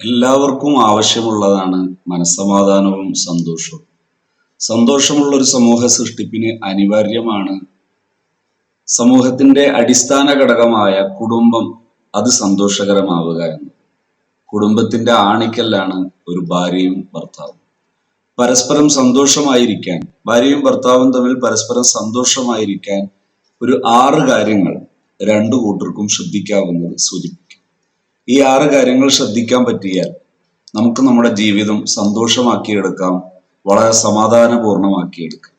എല്ലാവർക്കും ആവശ്യമുള്ളതാണ് മനസ്സമാധാനവും സന്തോഷവും. സന്തോഷമുള്ള ഒരു സമൂഹ സൃഷ്ടിപ്പിന് അനിവാര്യമാണ്. സമൂഹത്തിന്റെ അടിസ്ഥാന ഘടകമായ കുടുംബം അത് സന്തോഷകരമാവുക എന്ന് കുടുംബത്തിന്റെ ആണിക്കല്ലാണ് ഒരു ഭാര്യയും ഭർത്താവും. പരസ്പരം സന്തോഷമായിരിക്കാൻ ഭാര്യയും ഭർത്താവും തമ്മിൽ പരസ്പരം സന്തോഷമായിരിക്കാൻ ഒരു ആറ് കാര്യങ്ങൾ രണ്ടു കൂട്ടർക്കും ശ്രദ്ധിക്കാവുന്നത് സൂചിപ്പിക്കും ഈ ആറ് കാര്യങ്ങൾ ശ്രദ്ധിക്കാൻ പറ്റിയാൽ നമുക്ക് നമ്മുടെ ജീവിതം സന്തോഷമാക്കിയെടുക്കാം വളരെ സമാധാനപൂർണമാക്കിയെടുക്കാം.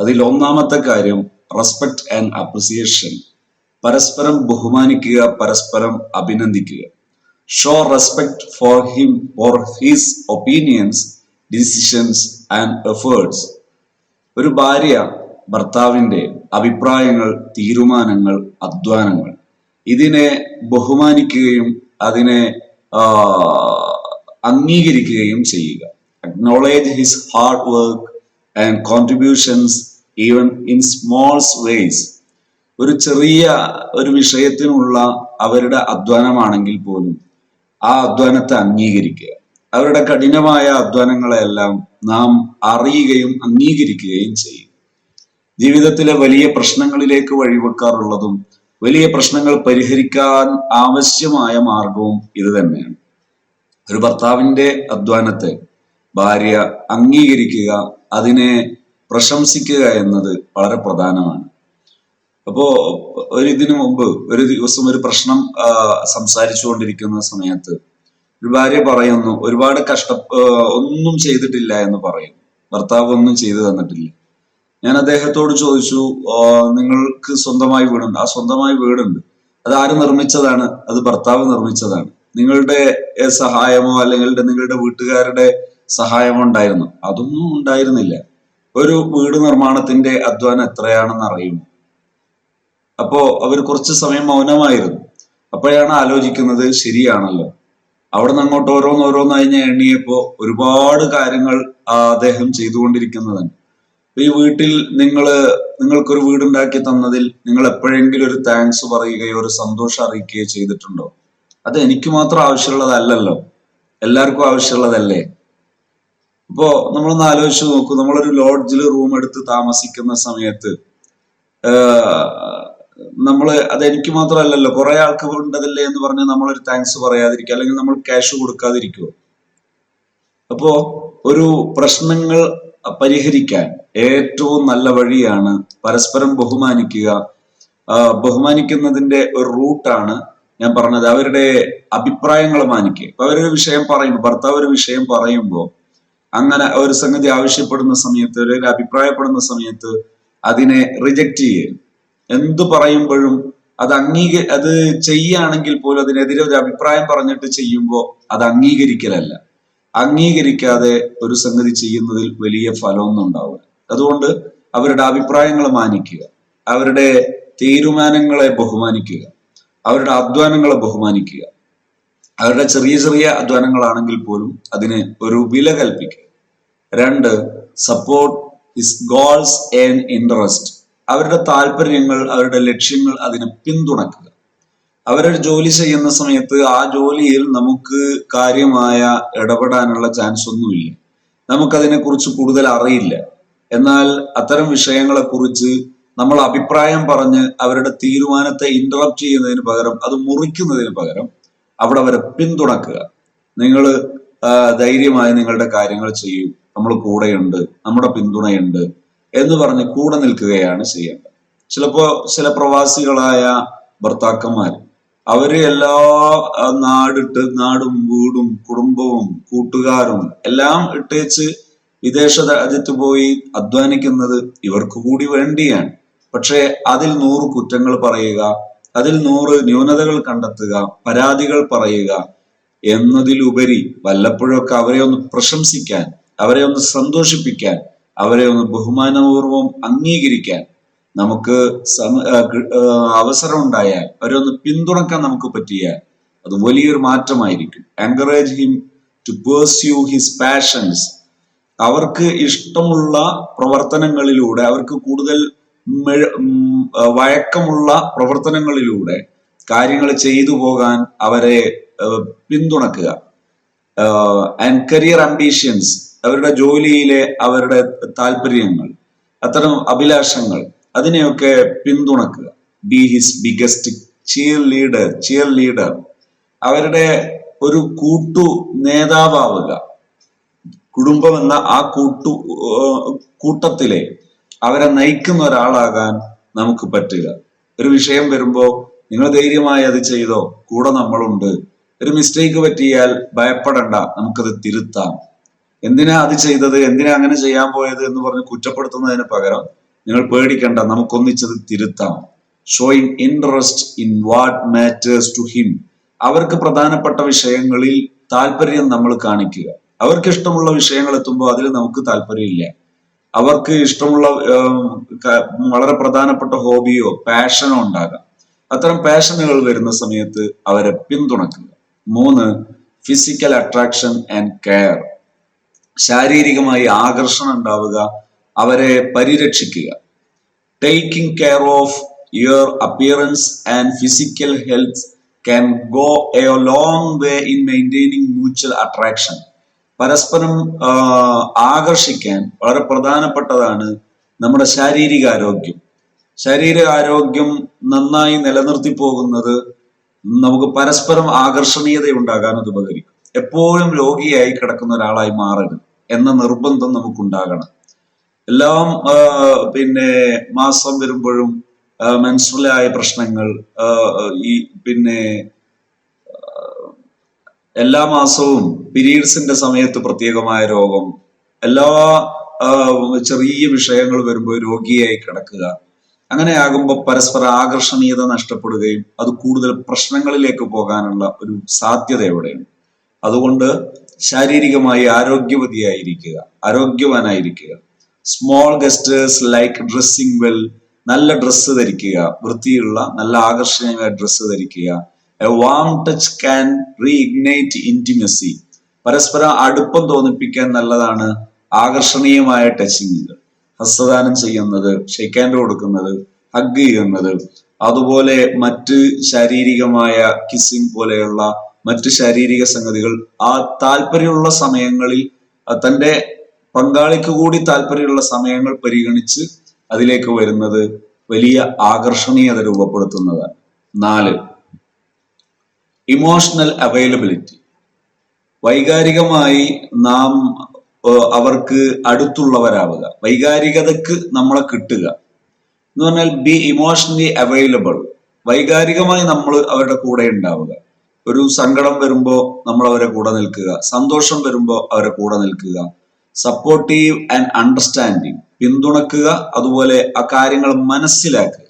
അതിൽ ഒന്നാമത്തെ കാര്യം റെസ്പെക്ട് ആൻഡ് അപ്രിസിയേഷൻ പരസ്പരം ബഹുമാനിക്കുക പരസ്പരം അഭിനന്ദിക്കുക. Show respect for him for his opinions decisions and efforts ഒരു ഭാര്യ ഭർത്താവിന്റെ അഭിപ്രായങ്ങൾ തീരുമാനങ്ങൾ അധ്വാനങ്ങൾ ഇതിനെ ബഹുമാനിക്കുകയും അതിനെ അംഗീകരിക്കുകയും ചെയ്യുക. Acknowledge his hard work and contributions even in smalls ways ഒരു ചെറിയ ഒരു വിഷയത്തിനുള്ള അവരുടെ അധ്വാനമാണെങ്കിൽ പോലും ആ അധ്വാനത്തെ അംഗീകരിക്കുക. അവരുടെ കഠിനമായ അധ്വാനങ്ങളെല്ലാം നാം അറിയുകയും അംഗീകരിക്കുകയും ചെയ്യും ജീവിതത്തിലെ വലിയ പ്രശ്നങ്ങളിലേക്ക് വഴിവെക്കാറുള്ളതും വലിയ പ്രശ്നങ്ങൾ പരിഹരിക്കാൻ ആവശ്യമായ മാർഗവും ഇത് തന്നെയാണ്. ഒരു ഭർത്താവിന്റെ അധ്വാനത്തെ ഭാര്യ അംഗീകരിക്കുക അതിനെ പ്രശംസിക്കുക എന്നത് വളരെ പ്രധാനമാണ്. അപ്പോ ഒരു ഇതിനു മുമ്പ് ഒരു ദിവസം ഒരു പ്രശ്നം സംസാരിച്ചു സംസാരിച്ചുകൊണ്ടിരിക്കുന്ന സമയത്ത് ഒരു ഭാര്യ പറയുന്നു ഒരുപാട് കഷ്ട ഒന്നും ചെയ്തിട്ടില്ല എന്ന് പറയും ഭർത്താവ് ഒന്നും ചെയ്തു തന്നിട്ടില്ല. ഞാൻ അദ്ദേഹത്തോട് ചോദിച്ചു നിങ്ങൾക്ക് സ്വന്തമായി വീടുണ്ട്. ആ സ്വന്തമായി വീടുണ്ട്. അത് ആര് നിർമ്മിച്ചതാണ്? അത് ഭർത്താവ് നിർമ്മിച്ചതാണ്. നിങ്ങളുടെ സഹായമോ അല്ലെങ്കിൽ നിങ്ങളുടെ വീട്ടുകാരുടെ സഹായമോ ഉണ്ടായിരുന്നു. അതൊന്നും ഉണ്ടായിരുന്നില്ല. ഒരു വീട് നിർമ്മാണത്തിന്റെ അധ്വാനം എത്രയാണെന്ന് അറിയുമോ? അപ്പോ അവർ കുറച്ച് സമയം മൗനമായിരുന്നു. അപ്പോഴാണ് ആലോചിക്കുന്നത് ശരിയാണല്ലോ. അവിടെ നിന്ന് അങ്ങോട്ട് ഓരോന്നോരോന്നായി ഞാൻ എണ്ണിയപ്പോ ഒരുപാട് കാര്യങ്ങൾ അദ്ദേഹം ചെയ്തുകൊണ്ടിരിക്കുന്നതാണ്. ഈ വീട്ടിൽ നിങ്ങൾ നിങ്ങൾക്കൊരു വീടുണ്ടാക്കി തന്നതിൽ നിങ്ങൾ എപ്പോഴെങ്കിലും ഒരു താങ്ക്സ് പറയുകയോ ഒരു സന്തോഷം അറിയിക്കുകയോ ചെയ്തിട്ടുണ്ടോ? അത് എനിക്ക് മാത്രം ആവശ്യമുള്ളതല്ലല്ലോ. എല്ലാവർക്കും ആവശ്യമുള്ളതല്ലേ? ഇപ്പോ നമ്മളൊന്ന് ആലോചിച്ച് നോക്കൂ. നമ്മളൊരു ലോഡ്ജിൽ റൂം എടുത്ത് താമസിക്കുന്ന സമയത്ത് നമ്മൾ അത് എനിക്ക് മാത്രമല്ലല്ലോ. കുറെ ആൾക്ക് ഉണ്ടതല്ലേ എന്ന് പറഞ്ഞ് നമ്മളൊരു താങ്ക്സ് പറയാതിരിക്കുക. അല്ലെങ്കിൽ നമ്മൾ ക്യാഷ് കൊടുക്കാതിരിക്കുവോ? അപ്പോ ഒരു പ്രശ്നങ്ങൾ പരിഹരിക്കാൻ ഏറ്റവും നല്ല വഴിയാണ് പരസ്പരം ബഹുമാനിക്കുക. ബഹുമാനിക്കുന്നതിന്റെ ഒരു റൂട്ടാണ് ഞാൻ പറഞ്ഞത്. അവരുടെ അഭിപ്രായങ്ങൾ മാനിക്കുക. ഇപ്പൊ അവരൊരു വിഷയം പറയുമ്പോൾ ഭർത്താവ് ഒരു വിഷയം പറയുമ്പോൾ അങ്ങനെ ഒരു സംഗതി ആവശ്യപ്പെടുന്ന സമയത്ത് അല്ലെങ്കിൽ അഭിപ്രായപ്പെടുന്ന സമയത്ത് അതിനെ റിജക്റ്റ് ചെയ്യുക. എന്തു പറയുമ്പോഴും അത് അംഗീക അത് ചെയ്യുകയാണെങ്കിൽ പോലും അതിനെതിരെ ഒരു അഭിപ്രായം പറഞ്ഞിട്ട് ചെയ്യുമ്പോൾ അത് അംഗീകരിക്കലല്ല. അംഗീകരിക്കാതെ ഒരു സംഗതി ചെയ്യുന്നതിൽ വലിയ ഫലമൊന്നും ഉണ്ടാവില്ല. അതുകൊണ്ട് അവരുടെ അഭിപ്രായങ്ങൾ മാനിക്കുക അവരുടെ തീരുമാനങ്ങളെ ബഹുമാനിക്കുക അവരുടെ അധ്വാനങ്ങളെ ബഹുമാനിക്കുക. അവരുടെ ചെറിയ ചെറിയ അധ്വാനങ്ങളാണെങ്കിൽ പോലും അതിന് ഒരു വില കൽപ്പിക്കുക. രണ്ട് support his goals and interest അവരുടെ താല്പര്യങ്ങൾ അവരുടെ ലക്ഷ്യങ്ങൾ അതിനെ പിന്തുണക്കുക. അവരൊരു ജോലി ചെയ്യുന്ന സമയത്ത് ആ ജോലിയിൽ നമുക്ക് കാര്യമായ ഇടപെടാനുള്ള ചാൻസ് ഒന്നുമില്ല. നമുക്കതിനെ കുറിച്ച് കൂടുതൽ അറിയില്ല. എന്നാൽ അത്തരം വിഷയങ്ങളെ കുറിച്ച് നമ്മൾ അഭിപ്രായം പറഞ്ഞ് അവരുടെ തീരുമാനത്തെ ഇന്ററപ്റ്റ് ചെയ്യുന്നതിന് പകരം അത് മുറിക്കുന്നതിന് പകരം അവിടെ അവരെ പിന്തുണക്കുക. നിങ്ങൾ ധൈര്യമായി നിങ്ങളുടെ കാര്യങ്ങൾ ചെയ്യൂ. നമ്മൾ കൂടെയുണ്ട് നമ്മുടെ പിന്തുണയുണ്ട് എന്ന് പറഞ്ഞ് കൂടെ നിൽക്കുകയാണ് ചെയ്യേണ്ടത്. ചിലപ്പോ ചില പ്രവാസികളായ ഭർത്താക്കന്മാർ അവർ എല്ലാ നാടിട്ട് നാടും വീടും കുടുംബവും കൂട്ടുകാരും എല്ലാം ഇട്ടേച്ച് വിദേശ രാജ്യത്ത് പോയി അധ്വാനിക്കുന്നത് ഇവർക്ക് കൂടി വേണ്ടിയാണ്. പക്ഷേ അതിൽ നൂറ് കുറ്റങ്ങൾ പറയുക അതിൽ നൂറ് ന്യൂനതകൾ കണ്ടെത്തുക പരാതികൾ പറയുക എന്നതിലുപരി വല്ലപ്പോഴൊക്കെ അവരെ ഒന്ന് പ്രശംസിക്കാൻ അവരെ ഒന്ന് സന്തോഷിപ്പിക്കാൻ അവരെ ഒന്ന് ബഹുമാനപൂർവം അംഗീകരിക്കാൻ നമുക്ക് അവസരം ഉണ്ടായാൽ അവരെ ഒന്ന് പിന്തുണക്കാൻ നമുക്ക് പറ്റിയാൽ അത് വലിയൊരു മാറ്റമായിരിക്കും. Encourage him to pursue his passions അവർക്ക് ഇഷ്ടമുള്ള പ്രവർത്തനങ്ങളിലൂടെ അവർക്ക് കൂടുതൽ വഴക്കമുള്ള പ്രവർത്തനങ്ങളിലൂടെ കാര്യങ്ങൾ ചെയ്തു പോകാൻ അവരെ പിന്തുണക്കുക. ആൻഡ് കരിയർ അംബീഷ്യൻസ് അവരുടെ ജോലിയിലെ അവരുടെ താല്പര്യങ്ങൾ അത്തരം അഭിലാഷങ്ങൾ അതിനെയൊക്കെ പിന്തുണക്കുക. Be his biggest cheer leader cheer leader അവരുടെ ഒരു കൂട്ടു നേതാവാവുക. കുടുംബം എന്ന ആ കൂട്ടു കൂട്ടത്തിലെ അവരെ നയിക്കുന്ന ഒരാളാകാൻ നമുക്ക് പറ്റുക. ഒരു വിഷയം വരുമ്പോ നിങ്ങൾ ധൈര്യമായി അത് ചെയ്തോ കൂടെ നമ്മളുണ്ട്. ഒരു മിസ്റ്റേക്ക് പറ്റിയാൽ ഭയപ്പെടണ്ട നമുക്കത് തിരുത്താം. എന്തിനാ അത് ചെയ്തത്? എന്തിനാ അങ്ങനെ ചെയ്യാൻ പോയത് എന്ന് പറഞ്ഞ് കുറ്റപ്പെടുത്തുന്നതിന് പകരം നിങ്ങൾ പേടിക്കണ്ട നമുക്കൊന്നിച്ചത് തിരുത്താം. Showing interest in what matters to him അവർക്ക് പ്രധാനപ്പെട്ട വിഷയങ്ങളിൽ താല്പര്യം നമ്മൾ കാണിക്കുക. അവർക്ക് ഇഷ്ടമുള്ള വിഷയങ്ങൾ എത്തുമ്പോൾ അതിൽ നമുക്ക് താല്പര്യമില്ല. അവർക്ക് ഇഷ്ടമുള്ള വളരെ പ്രധാനപ്പെട്ട ഹോബിയോ പാഷനോ ഉണ്ടാകാം. അത്തരം പാഷനുകൾ വരുന്ന സമയത്ത് അവരെ പിന്തുണക്കുക. മൂന്ന് ഫിസിക്കൽ അട്രാക്ഷൻ ആൻഡ് കെയർ ശാരീരികമായി ആകർഷണം ഉണ്ടാവുക അവരെ പരിരക്ഷിക്കുക. Taking care of your appearance and physical health can go a long way in maintaining mutual attraction പരസ്പരം ആകർഷിക്കാൻ വളരെ പ്രധാനപ്പെട്ടതാണ് നമ്മുടെ ശാരീരിക ആരോഗ്യം. ശരീര ആരോഗ്യം നന്നായി നിലനിർത്തി പോകുന്നത് നമുക്ക് പരസ്പരം ആകർഷണീയത ഉണ്ടാകാൻ അത് ഉപകരിക്കും. എപ്പോഴും രോഗിയായി കിടക്കുന്ന ഒരാളായി മാറരുത് എന്ന നിർബന്ധം നമുക്കുണ്ടാകണം. എല്ലാം പിന്നെ മാസം വരുമ്പോഴും മെൻസ്ട്രലായ പ്രശ്നങ്ങൾ ഈ പിന്നെ എല്ലാ മാസവും പീരീഡ്സിന്റെ സമയത്ത് പ്രത്യേകമായ രോഗം എല്ലാ ചെറിയ വിഷയങ്ങൾ വരുമ്പോൾ രോഗിയായി കിടക്കുക. അങ്ങനെ ആകുമ്പോൾ പരസ്പര ആകർഷണീയത നഷ്ടപ്പെടുകയും അത് കൂടുതൽ പ്രശ്നങ്ങളിലേക്ക് പോകാനുള്ള ഒരു സാധ്യത എവിടെയുണ്ട് അതുകൊണ്ട് ശാരീരികമായി ആരോഗ്യവതിയായിരിക്കുക ആരോഗ്യവാനായിരിക്കുക. Small gestures like dressing well നല്ല ഡ്രസ്സ് ധരിക്കുക വൃത്തിയുള്ള നല്ല ആകർഷണീയമായ ഡ്രസ്സ് ധരിക്കുക. A warm touch can reignite intimacy പരസ്പരം അടുപ്പം തോന്നിപ്പിക്കാൻ നല്ലതാണ് ആകർഷണീയമായ ടച്ചിങ്ങുകൾ ഹസ്തദാനം ചെയ്യുന്നത് ഷെയ്ക്കാൻഡ് കൊടുക്കുന്നത് ഹഗ് ചെയ്യുന്നത്. അതുപോലെ മറ്റ് ശാരീരികമായ കിസ്സിംഗ് പോലെയുള്ള മറ്റ് ശാരീരിക സംഗതികൾ ആ താല്പര്യമുള്ള സമയങ്ങളിൽ തന്റെ പങ്കാളിക്ക് കൂടി താല്പര്യമുള്ള സമയങ്ങൾ പരിഗണിച്ച് അതിലേക്ക് വരുന്നത് വലിയ ആകർഷണീയത രൂപപ്പെടുത്തുന്നതാണ്. നാല് ഇമോഷണൽ അവൈലബിലിറ്റി വൈകാരികമായി നാം അവർക്ക് അടുത്തുള്ളവരാവുക. വൈകാരികതക്ക് നമ്മളെ കിട്ടുക. എന്ന് പറഞ്ഞാൽ ബി ഇമോഷണലി അവൈലബിൾ വൈകാരികമായി നമ്മൾ അവരുടെ കൂടെ ഉണ്ടാവുക. ഒരു സങ്കടം വരുമ്പോ നമ്മൾ അവരെ കൂടെ നിൽക്കുക. സന്തോഷം വരുമ്പോ അവരെ കൂടെ നിൽക്കുക. സപ്പോർട്ടീവ് ആൻഡ് അണ്ടർസ്റ്റാൻഡിങ് പിന്തുണക്കുക അതുപോലെ ആ കാര്യങ്ങൾ മനസ്സിലാക്കുക.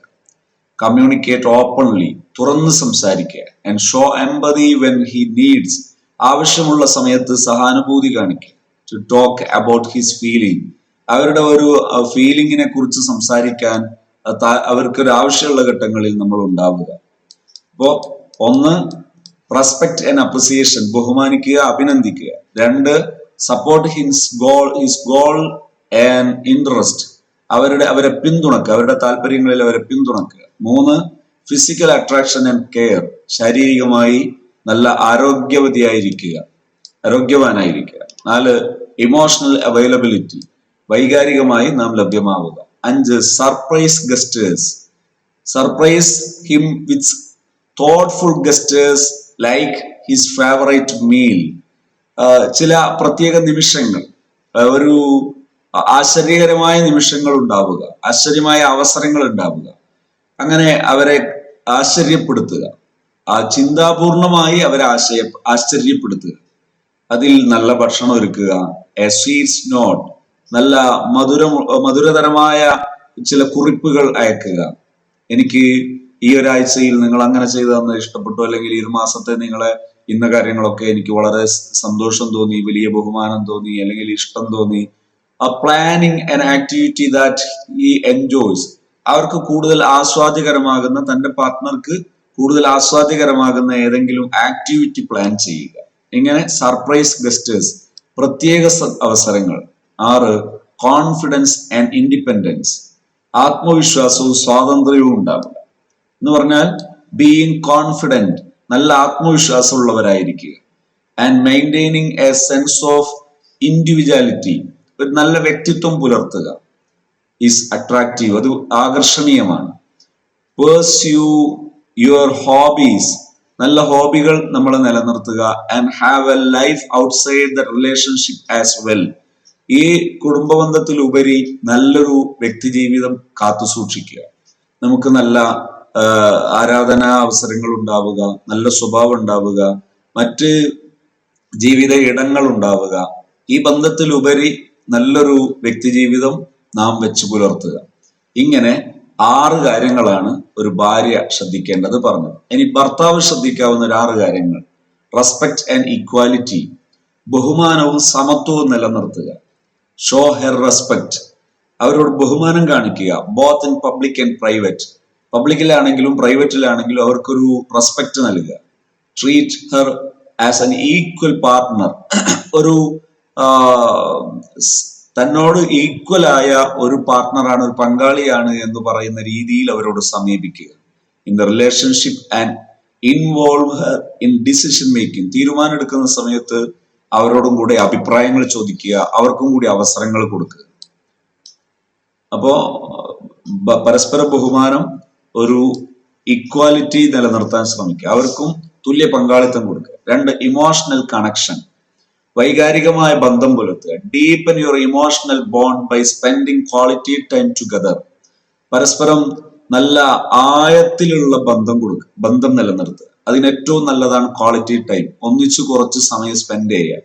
കമ്മ്യൂണിക്കേറ്റ് ഓപ്പൺലി തുറന്ന് സംസാരിക്കുക. And show empathy when he needs ആവശ്യമുള്ള സമയത്ത് സഹാനുഭൂതി കാണിക്കുക. To talk about his feeling അവരുടെ ഒരു ഫീലിംഗിനെ കുറിച്ച് സംസാരിക്കാൻ അവർക്കൊരു ആവശ്യമുള്ള ഘട്ടങ്ങളിൽ നമ്മൾ ഉണ്ടാവുക. അപ്പോ ഒന്ന് റെസ്പെക്ട് ആൻഡ് അപ്രിസിയേഷൻ ബഹുമാനിക്കുക അഭിനന്ദിക്കുക. രണ്ട് support his goal his goal and interest അവരുടെ അവരെ പിന്തുണക്കുക അവരുടെ താല്പര്യങ്ങളിൽ അവരെ പിന്തുണക്കുക മൂന്ന് ഫിസിക്കൽ അട്രാക്ഷൻ ആൻഡ് കെയർ ശാരീരികമായി നല്ല ആരോഗ്യവതിയായിരിക്കുക ആരോഗ്യവാനായിരിക്കുക. നാല് ഇമോഷണൽ അവൈലബിലിറ്റി വൈകാരികമായി നാം ലഭ്യമാവുക. അഞ്ച് surprise gestures surprise him with thoughtful gestures like his favourite meal ചില പ്രത്യേക നിമിഷങ്ങൾ ഒരു ആശ്ചര്യകരമായ നിമിഷങ്ങൾ ഉണ്ടാവുക ആശ്ചര്യമായ അവസരങ്ങൾ ഉണ്ടാവുക. അങ്ങനെ അവരെ ആശ്ചര്യപ്പെടുത്തുക. ആ ചിന്താപൂർണമായി അവരെ ആശയ ആശ്ചര്യപ്പെടുത്തുക. അതിൽ നല്ല ഭക്ഷണം ഒരുക്കുക. എ സ്വീറ്റ്സ് നോട്ട് നല്ല മധുര മധുരതരമായ ചില കുറിപ്പുകൾ അയക്കുക. എനിക്ക് ഈ ഒരാഴ്ചയിൽ നിങ്ങൾ അങ്ങനെ ചെയ്തു തന്നെ ഇഷ്ടപ്പെട്ടു? അല്ലെങ്കിൽ ഈ ഒരു മാസത്തെ നിങ്ങളെ ഇന്ന കാര്യങ്ങളൊക്കെ എനിക്ക് വളരെ സന്തോഷം തോന്നി വലിയ ബഹുമാനം തോന്നി അല്ലെങ്കിൽ ഇഷ്ടം തോന്നി. ആ planning an activity that he enjoys അവർക്ക് കൂടുതൽ ആസ്വാദ്യകരമാകുന്ന തന്റെ പാർട്ട്ണർക്ക് കൂടുതൽ ആസ്വാദ്യകരമാകുന്ന ഏതെങ്കിലും ആക്ടിവിറ്റി പ്ലാൻ ചെയ്യുക. ഇങ്ങനെ സർപ്രൈസ് ഗസ്റ്റേഴ്സ് പ്രത്യേക അവസരങ്ങൾ. ആറ് കോൺഫിഡൻസ് ആൻഡ് ഇൻഡിപെൻഡൻസ് ആത്മവിശ്വാസവും സ്വാതന്ത്ര്യവും ഉണ്ടാവുക. എന്ന് പറഞ്ഞാൽ ബീയിങ് കോൺഫിഡന്റ് നല്ല ആത്മവിശ്വാസമുള്ളവരായിരിക്കുക. And maintaining a sense of individuality ഒരു നല്ല വ്യക്തിത്വം പുലർത്തുക ഈസ് അട്രാക്റ്റീവ് അത് ആകർഷണീയമാണ്. പേഴ്സ്യൂ യുവർ ഹോബീസ് നല്ല ഹോബികൾ നമ്മൾ നിലനിർത്തുക and have a life outside the relationship as well ഈ കുടുംബബന്ധത്തിലുപരി നല്ലൊരു വ്യക്തിജീവിതം കാത്തു സൂക്ഷിക്കുക നമുക്ക് നല്ല ആരാധനാ അവസരങ്ങൾ ഉണ്ടാവുക നല്ല സ്വഭാവം ഉണ്ടാവുക മറ്റ് ജീവിത ഇടങ്ങൾ ഉണ്ടാവുക. ഈ ബന്ധത്തിലുപരി നല്ലൊരു വ്യക്തിജീവിതം നാം വെച്ച് പുലർത്തുക. ഇങ്ങനെ ആറ് കാര്യങ്ങളാണ് ഒരു ഭാര്യ ശ്രദ്ധിക്കേണ്ടത് പറഞ്ഞത്. ഇനി ഭർത്താവ് ശ്രദ്ധിക്കാവുന്ന ഒരു ആറ് കാര്യങ്ങൾ. റെസ്പെക്ട് ആൻഡ് ഈക്വാലിറ്റി ബഹുമാനവും സമത്വവും നിലനിർത്തുക. Show her respect. അവരോട് ബഹുമാനം കാണിക്കുക. Both in public and private. പബ്ലിക്കിലാണെങ്കിലും പ്രൈവറ്റിലാണെങ്കിലും അവർക്കൊരു റെസ്പെക്ട് നൽകുക. Treat her as an equal partner ഒരു തന്നോട് ഈക്വൽ ആയ ഒരു പാർട്ട്ണറാണ് ഒരു പങ്കാളിയാണ് എന്ന് പറയുന്ന രീതിയിൽ അവരോട് സമീപിക്കുക. In the relationship and involve her in decision making തീരുമാനം എടുക്കുന്ന സമയത്ത് അവരോടും കൂടെ അഭിപ്രായങ്ങൾ ചോദിക്കുക അവർക്കും കൂടി അവസരങ്ങൾ കൊടുക്കുക. അപ്പോ പരസ്പര ബഹുമാനം ഒരു ഇക്വാലിറ്റി നിലനിർത്താൻ ശ്രമിക്കുക. അവർക്കും തുല്യ പങ്കാളിത്തം കൊടുക്കുക. രണ്ട് ഇമോഷണൽ കണക്ഷൻ വൈകാരികമായ ബന്ധം പുലർത്തുക. Deepen your emotional bond by spending quality time together പരസ്പരം നല്ല ആയത്തിലുള്ള ബന്ധം കൊടുക്കുക. ബന്ധം നിലനിർത്തുക. അതിന് ഏറ്റവും നല്ലതാണ് ക്വാളിറ്റി ടൈം ഒന്നിച്ചു കുറച്ച് സമയം സ്പെൻഡ് ചെയ്യുക.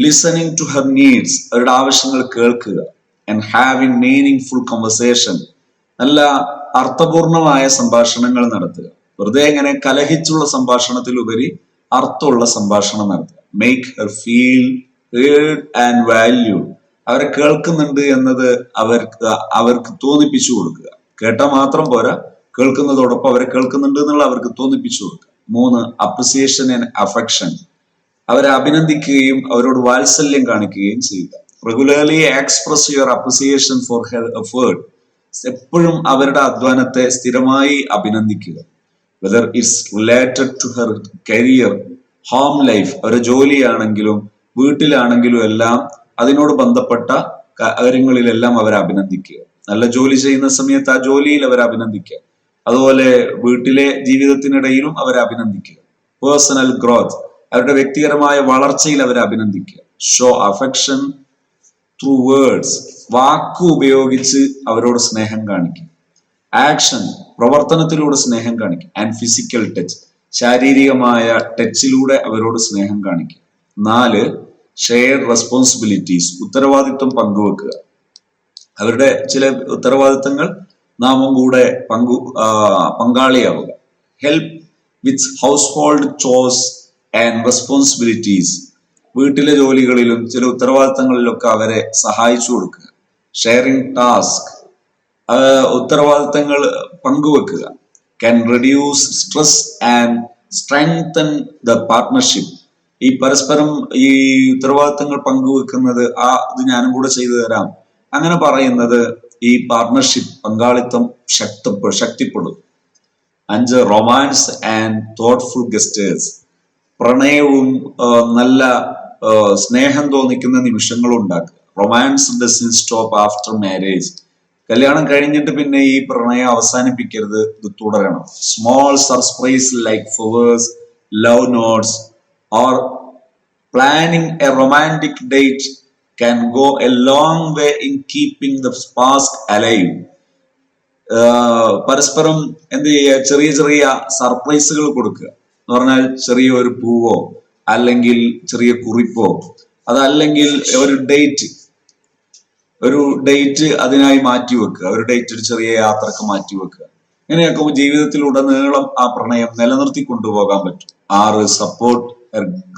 ലിസണിങ് ടു ഹർ നീഡ്സ് അവരുടെ ആവശ്യങ്ങൾ കേൾക്കുക. And having meaningful conversation നല്ല അർത്ഥപൂർണമായ സംഭാഷണങ്ങൾ നടത്തുക. വെറുതെ ഇങ്ങനെ കലഹിച്ചുള്ള സംഭാഷണത്തിലുപരി അർത്ഥമുള്ള സംഭാഷണം നടത്തുക. Make her feel heard and value അവരെ കേൾക്കുന്നുണ്ട് എന്നത് അവർക്ക് അവർക്ക് തോന്നിപ്പിച്ചു കൊടുക്കുക. കേട്ട മാത്രം പോരാ. കേൾക്കുന്നതോടൊപ്പം അവരെ കേൾക്കുന്നുണ്ട് എന്നുള്ള അവർക്ക് തോന്നിപ്പിച്ചു കൊടുക്കുക. മൂന്ന് അപ്രിസിയേഷൻ ആൻഡ് അഫക്ഷൻ അവരെ അഭിനന്ദിക്കുകയും അവരോട് വാത്സല്യം കാണിക്കുകയും ചെയ്യുക. Regularly express your appreciation for her effort എപ്പോഴും അവരുടെ അധ്വാനത്തെ സ്ഥിരമായി അഭിനന്ദിക്കുക. Whether it's related to her career home life അവരുടെ ജോലിയാണെങ്കിലും വീട്ടിലാണെങ്കിലും എല്ലാം അതിനോട് ബന്ധപ്പെട്ട കാര്യങ്ങളിലെല്ലാം അവരെ അഭിനന്ദിക്കുക. നല്ല ജോലി ചെയ്യുന്ന സമയത്ത് ആ ജോലിയിൽ അവരെ അഭിനന്ദിക്കുക. അതുപോലെ വീട്ടിലെ ജീവിതത്തിനിടയിലും അവരെ അഭിനന്ദിക്കുക. പേഴ്സണൽ ഗ്രോത്ത് അവരുടെ വ്യക്തിപരമായ വളർച്ചയിൽ അവരെ അഭിനന്ദിക്കുക. ഷോ അഫെക്ഷൻ ത്രൂ വേർഡ്സ് വാക്ക് ഉപയോഗിച്ച് അവരോട് സ്നേഹം കാണിക്കും. ആക്ഷൻ പ്രവർത്തനത്തിലൂടെ സ്നേഹം കാണിക്കും. ആൻഡ് ഫിസിക്കൽ ടച്ച് ശാരീരികമായ ടച്ചിലൂടെ അവരോട് സ്നേഹം കാണിക്കും. നാല് ഷെയർ റെസ്പോൺസിബിലിറ്റീസ് ഉത്തരവാദിത്വം പങ്കുവെക്കുക. അവരുടെ ചില ഉത്തരവാദിത്തങ്ങൾ നാമും കൂടെ പങ്കു പങ്കാളിയാവുക. ഹെൽപ്പ് വിത്ത് ഹൗസ് ഹോൾഡ് ചോസ് ആൻഡ് റെസ്പോൺസിബിലിറ്റീസ് വീട്ടിലെ ജോലികളിലും ചില ഉത്തരവാദിത്തങ്ങളിലൊക്കെ അവരെ സഹായിച്ചു കൊടുക്കുക. ഷെയറിംഗ് ടാസ്ക് ഉത്തരവാദിത്തങ്ങൾ പങ്കുവെക്കുക. Can reduce stress and strengthen the partnership ഈ പരസ്പരം ഈ ഉത്തരവാദിത്തങ്ങൾ പങ്കുവെക്കുന്നത് ആ ഇത് ഞാനും കൂടെ ചെയ്തു തരാം. അങ്ങനെ പറയുന്നത് ഈ പാർട്ട്ണർഷിപ്പ് പങ്കാളിത്തം ശക്തപ്പെ ശക്തിപ്പെടും. അഞ്ച് റൊമാൻസ് ആൻഡ് തോട്ട്ഫുൾ ഗസ്റ്റേഴ്സ് പ്രണയവും നല്ല സ്നേഹം തോന്നിക്കുന്ന നിമിഷങ്ങളും ഉണ്ടാക്കുക romance doesn't stop after marriage കല്യാണം കഴിഞ്ഞിട്ട് പിന്നെ ഈ പ്രണയം അവസാനിപ്പിക്കരുത് ഇത് തുടരണം. Small surprise like flowers love notes or planning a romantic date can go a long way in keeping the past alive പരസ്പരം എന്ത് ചെയ്യുക? ചെറിയ ചെറിയ സർപ്രൈസുകൾ കൊടുക്കുക. എന്ന് പറഞ്ഞാൽ ചെറിയ ഒരു പൂവോ അല്ലെങ്കിൽ ചെറിയ കുറിപ്പോ അതല്ലെങ്കിൽ ഒരു ഡേറ്റ് ഒരു ഡേറ്റ് അതിനായി മാറ്റി വെക്കുക. ഒരു ഡേറ്റ് ഒരു ചെറിയ യാത്രയ്ക്ക് മാറ്റി വെക്കുക. ഇങ്ങനെയൊക്കെ ജീവിതത്തിലുടനീളം ആ പ്രണയം നിലനിർത്തി കൊണ്ടുപോകാൻ പറ്റും. ആറ് സപ്പോർട്ട്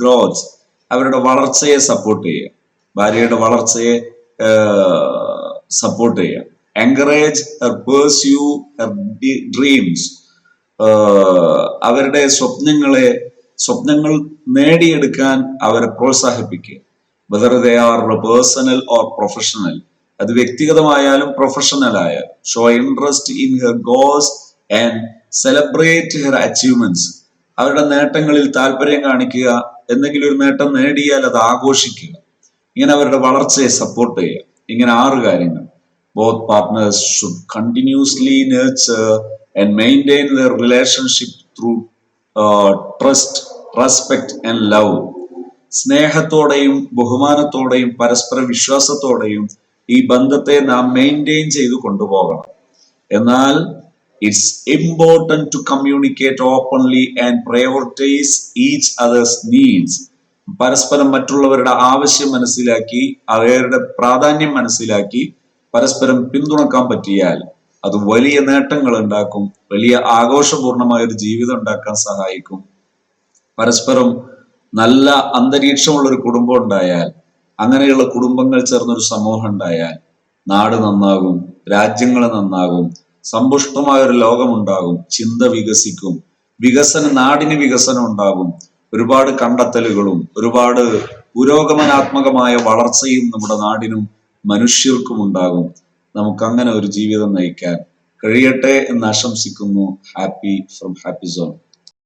ഗ്രോത്ത് അവരുടെ വളർച്ചയെ സപ്പോർട്ട് ചെയ്യുക. ഭാര്യയുടെ വളർച്ചയെ സപ്പോർട്ട് ചെയ്യുക. എൻകറേജ് പേഴ്സ്യൂ ഹെർ ഡ്രീംസ് അവരുടെ സ്വപ്നങ്ങളെ സ്വപ്നങ്ങൾ നേടിയെടുക്കാൻ അവരെ പ്രോത്സാഹിപ്പിക്കുക. Whether they are personal or professional അത് വ്യക്തിഗതമായാലും പ്രൊഫഷണൽ ആയാലും show interest in her goals and celebrate her achievements അവരുടെ നേട്ടങ്ങളിൽ താല്പര്യം കാണിക്കുക എന്തെങ്കിലും ഒരു നേട്ടം നേടിയാൽ അത് ആഘോഷിക്കുക. ഇങ്ങനെ അവരുടെ വളർച്ചയെ സപ്പോർട്ട് ചെയ്യുക. ഇങ്ങനെ ആറ് കാര്യങ്ങൾ. Both partners should continuously nurture and maintain their relationship through trust respect and love സ്നേഹത്തോടെയും ബഹുമാനത്തോടെയും പരസ്പര വിശ്വാസത്തോടെയും ഈ ബന്ധത്തെ നാം മെയിന്റെയിൻ ചെയ്ത് കൊണ്ടുപോകണം. എന്നാൽ it's important to communicate openly and prioritize each other's needs പരസ്പരം മറ്റുള്ളവരുടെ ആവശ്യം മനസ്സിലാക്കി അവരുടെ പ്രാധാന്യം മനസ്സിലാക്കി പരസ്പരം പിന്തുണക്കാൻ പറ്റിയാൽ അത് വലിയ നേട്ടങ്ങൾ ഉണ്ടാക്കും വലിയ ആഘോഷപൂർണമായ ഒരു ജീവിതം ഉണ്ടാക്കാൻ സഹായിക്കും. പരസ്പരം നല്ല അന്തരീക്ഷമുള്ള ഒരു കുടുംബം ഉണ്ടായാൽ അങ്ങനെയുള്ള കുടുംബങ്ങൾ ചേർന്നൊരു സമൂഹം ഉണ്ടായാൽ നാട് നന്നാകും രാജ്യങ്ങൾ നന്നാകും സമ്പുഷ്ടമായ ഒരു ലോകമുണ്ടാകും ചിന്ത വികസിക്കും വികസന നാടിന് വികസനം ഉണ്ടാകും. ഒരുപാട് കണ്ടെത്തലുകളും ഒരുപാട് പുരോഗമനാത്മകമായ വളർച്ചയും നമ്മുടെ നാടിനും മനുഷ്യർക്കും ഉണ്ടാകും. നമുക്കങ്ങനെ ഒരു ജീവിതം നയിക്കാൻ കഴിയട്ടെ എന്ന് ആശംസിക്കുന്നു. Happy from happy zone